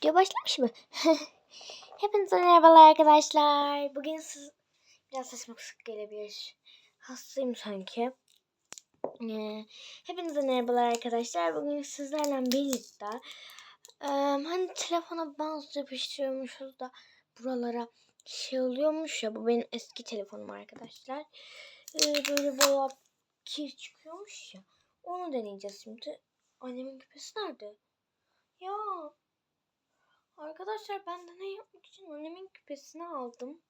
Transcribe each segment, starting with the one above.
Video başlamış mı? Hepinize merhabalar arkadaşlar. Bugün siz biraz saçma kısık gelebilir. Hastayım sanki. Ee, hepinize merhabalar arkadaşlar. Bugün sizlerle birlikte e, hani telefona bant yapıştırıyormuşuz da buralara şey oluyormuş ya. Bu benim eski telefonum arkadaşlar. Ee, böyle baya kir çıkıyormuş ya. Onu deneyeceğiz şimdi. Annemin küpesi nerede? Ya Arkadaşlar ben de ne yapmak için annemin küpesini aldım.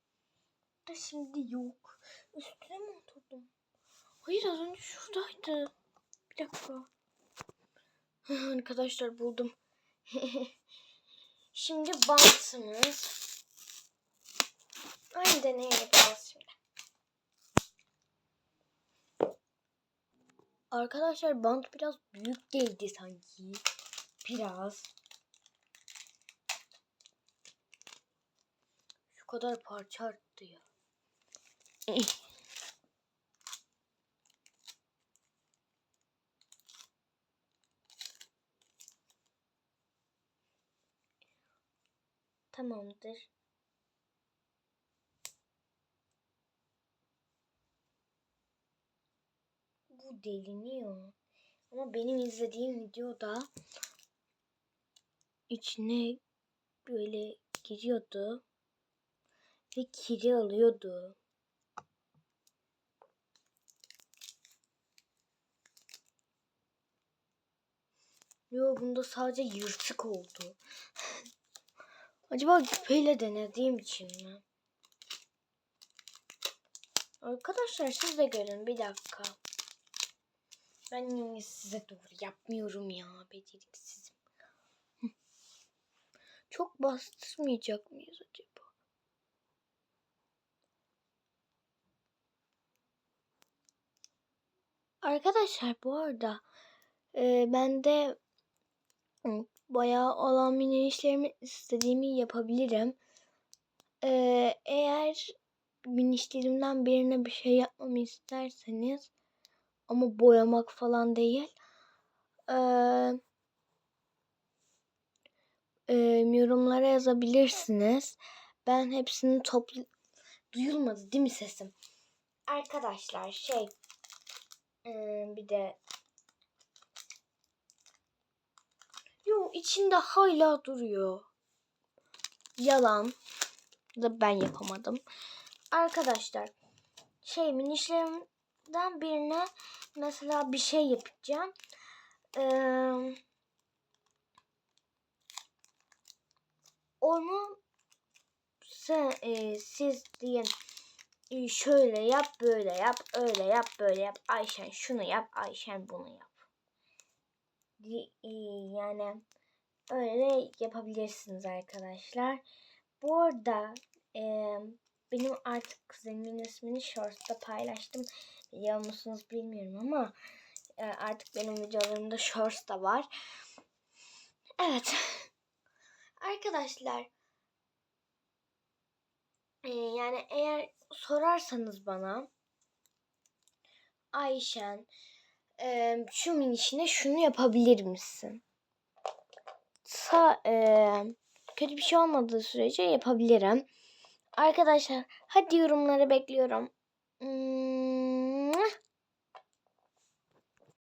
Da şimdi yok. Üstüne mi oturdum? Hayır az önce şuradaydı. Bir dakika. Arkadaşlar buldum. şimdi bantımız. Aynı deney yapacağız şimdi. Arkadaşlar bant biraz büyük değildi sanki. Biraz. Kadar parça arttı ya. Tamamdır. Bu deliniyor. Ama benim izlediğim videoda içine böyle giriyordu ve kiri alıyordu. Yo bunda sadece yırtık oldu. Acaba küpeyle denediğim için mi? Arkadaşlar siz de görün bir dakika. Ben yine size doğru yapmıyorum ya beceriksizim. Çok bastırmayacak mıyız acaba? Arkadaşlar bu arada e, ben de bayağı olan mini işlerimi istediğimi yapabilirim. E, eğer mini işlerimden birine bir şey yapmamı isterseniz ama boyamak falan değil. E, e, yorumlara yazabilirsiniz. Ben hepsini toplu... Duyulmadı değil mi sesim? Arkadaşlar şey ee, bir de Yo içinde hala duruyor. Yalan. Da ben yapamadım. Arkadaşlar şey minişlerimden birine mesela bir şey yapacağım. Ee, onu sen, e, siz e, şöyle yap, böyle yap, öyle yap, böyle yap. Ayşen şunu yap, Ayşen bunu yap. E, yani öyle yapabilirsiniz arkadaşlar. Bu arada e, benim artık kuzenimin ismini Shorts'ta paylaştım. Biliyor musunuz bilmiyorum ama e, artık benim videolarımda Shorts da var. Evet. Arkadaşlar yani eğer sorarsanız bana Ayşen e, şu minişine şunu yapabilir misin? Sa, e, kötü bir şey olmadığı sürece yapabilirim. Arkadaşlar hadi yorumları bekliyorum. Hmm,